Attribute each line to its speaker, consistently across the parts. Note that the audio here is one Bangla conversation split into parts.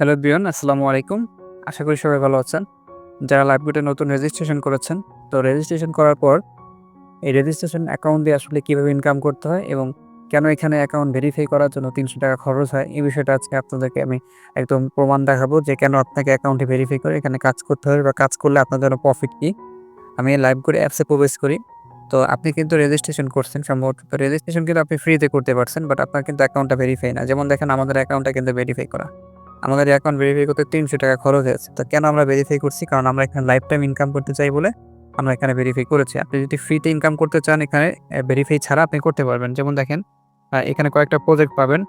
Speaker 1: হ্যালো বিয়ন আসসালামু আলাইকুম। আশা করি সবাই ভালো আছেন। যারা লাইভগুটে নতুন রেজিস্ট্রেশন করেছেন, তো রেজিস্ট্রেশন করার পর এই রেজিস্ট্রেশন অ্যাকাউন্ট দিয়ে আসলে কীভাবে ইনকাম করতে হয় এবং কেন এখানে অ্যাকাউন্ট ভেরিফাই করার জন্য তিনশো টাকা খরচ হয়, এই বিষয়টা আজকে আপনাদেরকে আমি একদম প্রমাণ দেখাবো যে কেন আপনাকে অ্যাকাউন্টে ভেরিফাই করে এখানে কাজ করতে হবে বা কাজ করলে আপনার জন্য প্রফিট কী। আমি লাইভ করে অ্যাপসে প্রবেশ করি। তো আপনি কিন্তু রেজিস্ট্রেশন করছেন সম্ভবত। তো রেজিস্ট্রেশন কিন্তু আপনি ফ্রিতে করতে পারছেন বাট আপনার কিন্তু অ্যাকাউন্টটা ভেরিফাই না। যেমন দেখেন, আমাদের অ্যাকাউন্টটা কিন্তু ভেরিফাই করা। আমাদের অ্যাকাউন্ট ভেরিফাই করতে তিনশো টাকা খরচ হয়েছে। তো কেন আমরা ভেরিফাই করছি? কারণ আমরা এখানে লাইফ টাইম ইনকাম করতে চাই বলে আমরা এখানে ভেরিফাই করেছি। আপনি যদি ফ্রিতে ইনকাম করতে চান, এখানে ভেরিফাই ছাড়া আপনি করতে পারবেন। যেমন দেখেন এখানে কয়েকটা প্রজেক্ট পাবেন।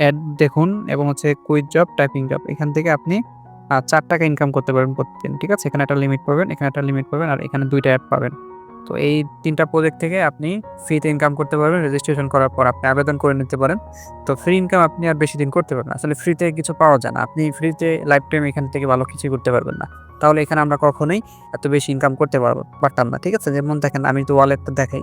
Speaker 1: অ্যাড দেখুন এবং হচ্ছে কুইজ জব টাইপিং জব এখান থেকে আপনি চার টাকা ইনকাম করতে পারবেন প্রতিদিন, ঠিক আছে? এখানে একটা লিমিট পাবেন, এখানে একটা লিমিট পাবেন, আর এখানে দুইটা অ্যাড পাবেন। তো এই তিনটা প্রজেক্ট থেকে আপনি ফ্রিতে ইনকাম করতে পারবেন রেজিস্ট্রেশন করার পর আপনি আবেদন করে নিতে পারেন। তো ফ্রি ইনকাম আপনি আর বেশি দিন করতে পারবেন। আসলে ফ্রিতে কিছু পাওয়া যায় না। আপনি ফ্রিতে লাইফ টাইম এখান থেকে ভালো কিছু করতে পারবেন না। তাহলে এখানে আমরা কখনোই এত বেশি ইনকাম করতে পারব, পারতাম না, ঠিক আছে? যেমন দেখেন, আমি তো ওয়ালেটটা দেখাই।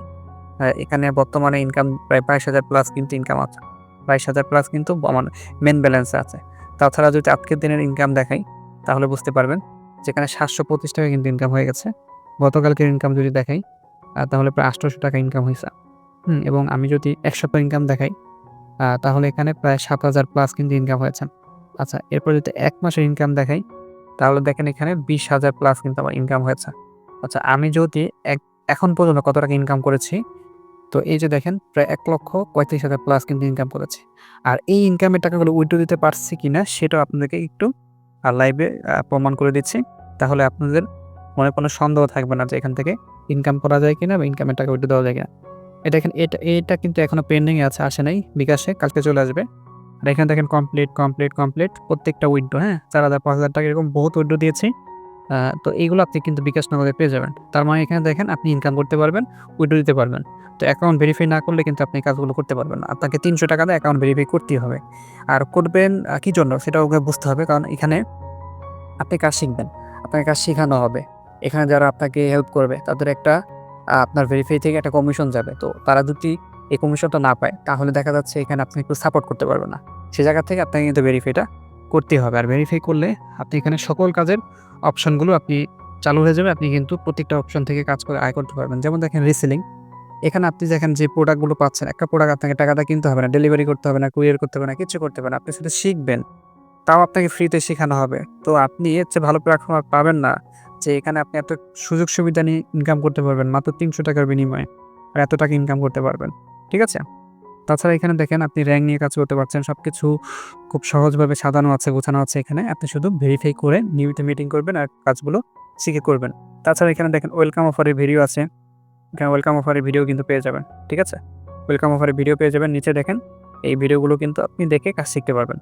Speaker 1: এখানে বর্তমানে ইনকাম প্রায় বাইশ হাজার প্লাস কিন্তু ইনকাম আছে। বাইশ হাজার প্লাস কিন্তু আমার মেন ব্যালেন্স আছে। তাছাড়া যদি আজকের দিনের ইনকাম দেখাই, তাহলে বুঝতে পারবেন যেখানে সাতশো পঁচিশ টাকা কিন্তু ইনকাম হয়ে গেছে। গতকালকের ইনকাম যদি দেখাই তাহলে প্রায় আটশোশো টাকা ইনকাম হয়েছে। হুম, এবং আমি যদি এক সপ্তাহ ইনকাম দেখাই তাহলে এখানে প্রায় সাত হাজার প্লাস কিন্তু ইনকাম হয়েছে। আচ্ছা এরপর যদি এক মাসের ইনকাম দেখাই, তাহলে দেখেন এখানে বিশ হাজার প্লাস কিন্তু আমার ইনকাম হয়েছে। আচ্ছা আমি যদি এক, এখন পর্যন্ত কত টাকা ইনকাম করেছি, তো এই যে দেখেন, প্রায় এক লক্ষ পঁয়ত্রিশ হাজার প্লাস কিন্তু ইনকাম করেছি। আর এই ইনকামের টাকাগুলো উইথড্র দিতে পারছি কিনা, সেটাও আপনাদেরকে একটু লাইভে প্রমাণ করে দিচ্ছি। তাহলে আপনাদের মনে কোনো সন্দেহ থাকবে না যে এখান থেকে ইনকাম করা যায় কিনা বা ইনকামের টাকা উইথড্র দেওয়া যায় কিনা। এটা দেখেন এটা এটা কিন্তু এখনও পেন্ডিং আছে, আসে নাই, বিকাশে, কালকে চলে আসবে। আর এখানে দেখেন কমপ্লিট কমপ্লিট কমপ্লিট প্রত্যেকটা উইড্রো হ্যাঁ? চার হাজার, পাঁচ হাজার টাকা এরকম বহুত উইড্রো দিয়েছি। তো এইগুলো আপনি কিন্তু বিকাশ নগদে পেয়ে যাবেন। তার মানে এখানে দেখেন আপনি ইনকাম করতে পারবেন উইড্রো দিতে পারবেন। তো অ্যাকাউন্ট ভেরিফাই না করলে কিন্তু আপনি কাজগুলো করতে পারবেন না। আপনাকে তিনশো টাকা দিয়ে অ্যাকাউন্ট ভেরিফাই করতেই হবে। আর করবেন কী জন্য? সেটা ওকে বুঝতে হবে, কারণ এখানে আপনি কাজ শিখবেন, আপনাকে কাজ শেখানো হবে। এখানে যারা আপনাকে হেল্প করবে, তাদের একটা আপনার ভেরিফাই থেকে একটা কমিশন যাবে। তো তারা যদি এই কমিশনটা না পায়, তাহলে দেখা যাচ্ছে এখানে আপনি একটু সাপোর্ট করতে পারবেন না। সে জায়গা থেকে আপনাকে কিন্তু ভেরিফাইটা করতে হবে। আর ভেরিফাই করলে আপনি এখানে সকল কাজের অপশনগুলো আপনি চালু হয়ে যাবে। আপনি কিন্তু প্রত্যেকটা অপশন থেকে কাজ করে আয় করতে পারবেন। যেমন দেখেন রিসেলিং এখানে আপনি দেখেন যে প্রোডাক্টগুলো পাচ্ছেন, একটা প্রোডাক্ট আপনাকে টাকাটা কিনতে হবে না ডেলিভারি করতে হবে না কুরিয়ার করতে হবে না, কিছু করতে হবে না। আপনি শুধু শিখবেন, তাও আপনাকে ফ্রিতে শেখানো হবে। তো আপনি এর চেয়ে ভালো প্ল্যাটফর্ম পাবেন না। যে এখানে আপনি এত সুযোগ সুবিধা নিয়ে ইনকাম করতে পারবেন, মাত্র তিনশো টাকার বিনিময়ে আর এত টাকা ইনকাম করতে পারবেন, ঠিক আছে? তাছাড়া এখানে দেখেন আপনি র্যাঙ্ক নিয়ে কাজ করতে পারছেন সব কিছু খুব সহজভাবে সাজানো আছে, গোছানো আছে এখানে। আপনি শুধু ভেরিফাই করে নিয়মিত মিটিং করবেন আর কাজগুলো শিখে করবেন। তাছাড়া এখানে দেখেন ওয়েলকাম অফারের ভিডিও আছে। এখানে ওয়েলকাম অফারের ভিডিও কিন্তু পেয়ে যাবেন, ঠিক আছে? ওয়েলকাম অফারের ভিডিও পেয়ে যাবেন, নিচে দেখেন এই ভিডিওগুলো কিন্তু আপনি দেখে কাজ শিখতে পারবেন।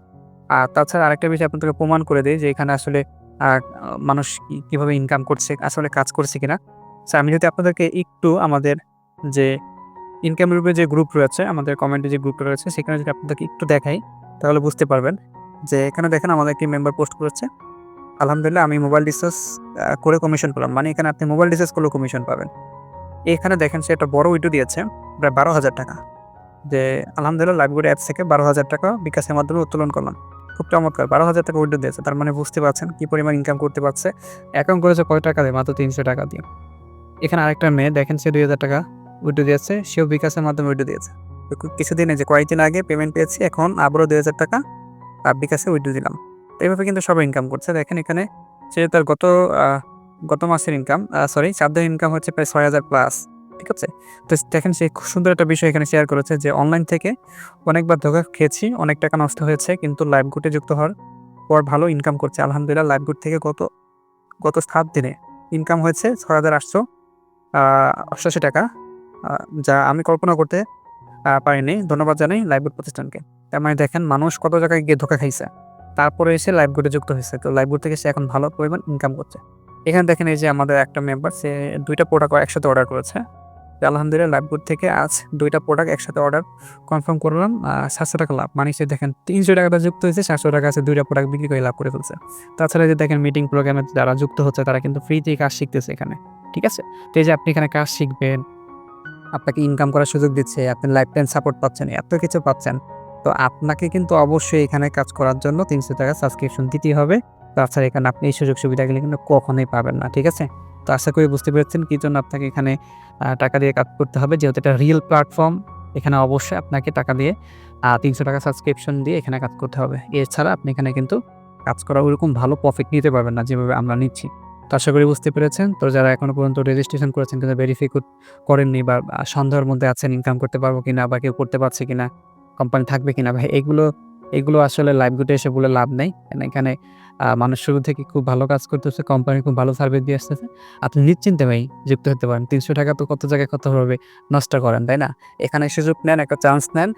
Speaker 1: আর তাছাড়া আরেকটা বিষয় আপনাদেরকে প্রমাণ করে দিই যে এখানে আসলে আহ, মানুষ কীভাবে ইনকাম করছে আসলে কাজ করছে কিনা। স্যার আমি যদি আপনাদেরকে একটু আমাদের যে ইনকাম গ্রুপে যে গ্রুপ রয়েছে আমাদের কমেন্টে যে গ্রুপটা রয়েছে সেখানে যদি আপনাদেরকে একটু দেখাই তাহলে বুঝতে পারবেন যে এখানে দেখেন আমাদের একটি মেম্বার পোস্ট করেছে। আলহামদুলিল্লাহ আমি মোবাইল রিচার্জ করে কমিশন পেলাম মানে এখানে আপনি মোবাইল রিচার্জ করলেও কমিশন পাবেন। এখানে দেখেন সে একটা বড় উইডো দিয়েছে প্রায় বারো হাজার টাকা। যে আলহামদুলিল্লাহ লাইভগুড়ি অ্যাপস থেকে বারো হাজার টাকা বিকাশের মাধ্যমে উত্তোলন করলাম। খুব চমৎকার। বারো হাজার টাকা উইডো দিয়েছে, তার মানে বুঝতে পারছেন কি পরিমাণ ইনকাম করতে পারছে। অ্যাকাউন্ট করেছে কয় টাকা দিয়ে? মাত্র তিনশো টাকা দিয়ে। এখানে আরেকটা মেয়ে, দেখেন সে দুই হাজার টাকা উইডো দিয়েছে, সেও বিকাশের মাধ্যমে উইডো দিয়েছে। কিছুদিন যে কয়েকদিন আগে পেমেন্ট পেয়েছি, এখন আবারও দুই হাজার টাকা আর বিকাশে উইডো দিলাম। তো এইভাবে কিন্তু সবাই ইনকাম করছে। দেখেন এখানে সে তার গত গত মাসের ইনকাম সরি দিনের ইনকাম হচ্ছে প্রায় ছয় হাজার প্লাস ঠিক আছে? তো দেখেন সে খুব সুন্দর একটা বিষয় এখানে শেয়ার করেছে যে অনলাইন থেকে অনেকবার ধোকা খেয়েছি, অনেক টাকা নষ্ট হয়েছে, কিন্তু লাইভ গুটে যুক্ত হওয়ার পর ভালো ইনকাম করছে। আলহামদুলিল্লাহ লাইভ গুড থেকে গত গত সাত দিনে ইনকাম হয়েছে ছয় হাজার আটশো অষ্টাশি টাকা যা আমি কল্পনা করতে পারিনি। ধন্যবাদ জানাই লাইভগুড প্রতিষ্ঠানকে। তার মানে দেখেন মানুষ কত জায়গায় গিয়ে ধোকা খাইছে। তারপরে এসে লাইভগুডে যুক্ত হয়েছে। তো লাইভগুড থেকে সে এখন ভালো পরিমাণ ইনকাম করছে। এখানে দেখেন এই যে আমাদের একটা মেম্বার সে দুইটা প্রোডাক্ট একসাথে অর্ডার করেছে। আলহামদুলিল্লাহ লাইভগুড থেকে আজ দুইটা প্রোডাক্ট একসাথে অর্ডার কনফার্ম করলাম। সাতশো টাকা লাভ। মানে সে দেখেন, তিনশো টাকাটা যুক্ত হয়েছে, সাতশো টাকা আছে, দুইটা প্রোডাক্ট বিক্রি করে লাভ করে ফেলছে। তাছাড়া যে দেখেন মিটিং প্রোগ্রামে যারা যুক্ত হচ্ছে, তারা কিন্তু ফ্রিতেই কাজ শিখতেছে এখানে। ঠিক আছে? তো এই যে আপনি এখানে কাজ শিখবেন, আপনাকে ইনকাম করার সুযোগ দিচ্ছে, আপনি লাইফ টাইম সাপোর্ট পাচ্ছেন, এত কিছু পাচ্ছেন, তো আপনাকে কিন্তু অবশ্যই এখানে কাজ করার জন্য তিনশো টাকা সাবস্ক্রিপশন দিতেই হবে। তাছাড়া এখানে আপনি এই সুযোগ সুবিধাগুলি কিন্তু কখনোই পাবেন না, ঠিক আছে? তো আশা করি বুঝতে পেরেছেন কী জন্য আপনাকে এখানে টাকা দিয়ে কাজ করতে হবে। যেহেতু এটা রিয়েল প্ল্যাটফর্ম এখানে অবশ্যই আপনাকে টাকা দিয়ে তিনশো টাকা সাবস্ক্রিপশন দিয়ে এখানে কাজ করতে হবে। এছাড়া আপনি এখানে কিন্তু কাজ করা ওরকম ভালো প্রফিট নিতে পারবেন না যেভাবে আমরা নিচ্ছি। তো আশা করি বুঝতে পেরেছেন। তো যারা এখনও পর্যন্ত রেজিস্ট্রেশন করেছেন, কিন্তু ভেরিফাই করেননি বা সন্দেহের মধ্যে আছেন ইনকাম করতে পারব কিনা বা কেউ করতে পারছে কিনা কোম্পানি থাকবে কিনা, ভাই, এগুলো এগুলো আসলে লাইভ গুটে এসে বলে লাভ নেই। এখানে মানুষ শুরু থেকে খুব ভালো কাজ করতেছে কোম্পানি খুব ভালো সার্ভিস দিয়ে আসতেছে। আপনি নিশ্চিন্তে ভাই যুক্ত হতে পারেন। তিনশো টাকা তো কত জায়গায় কতভাবে নষ্ট করেন, তাই না? এখানে সুযোগ নেন, একটা চান্স নেন।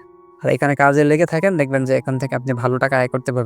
Speaker 1: আর এখানে কাজে লেগে থাকেন, দেখবেন যে এখান থেকে আপনি ভালো টাকা আয় করতে পারবেন।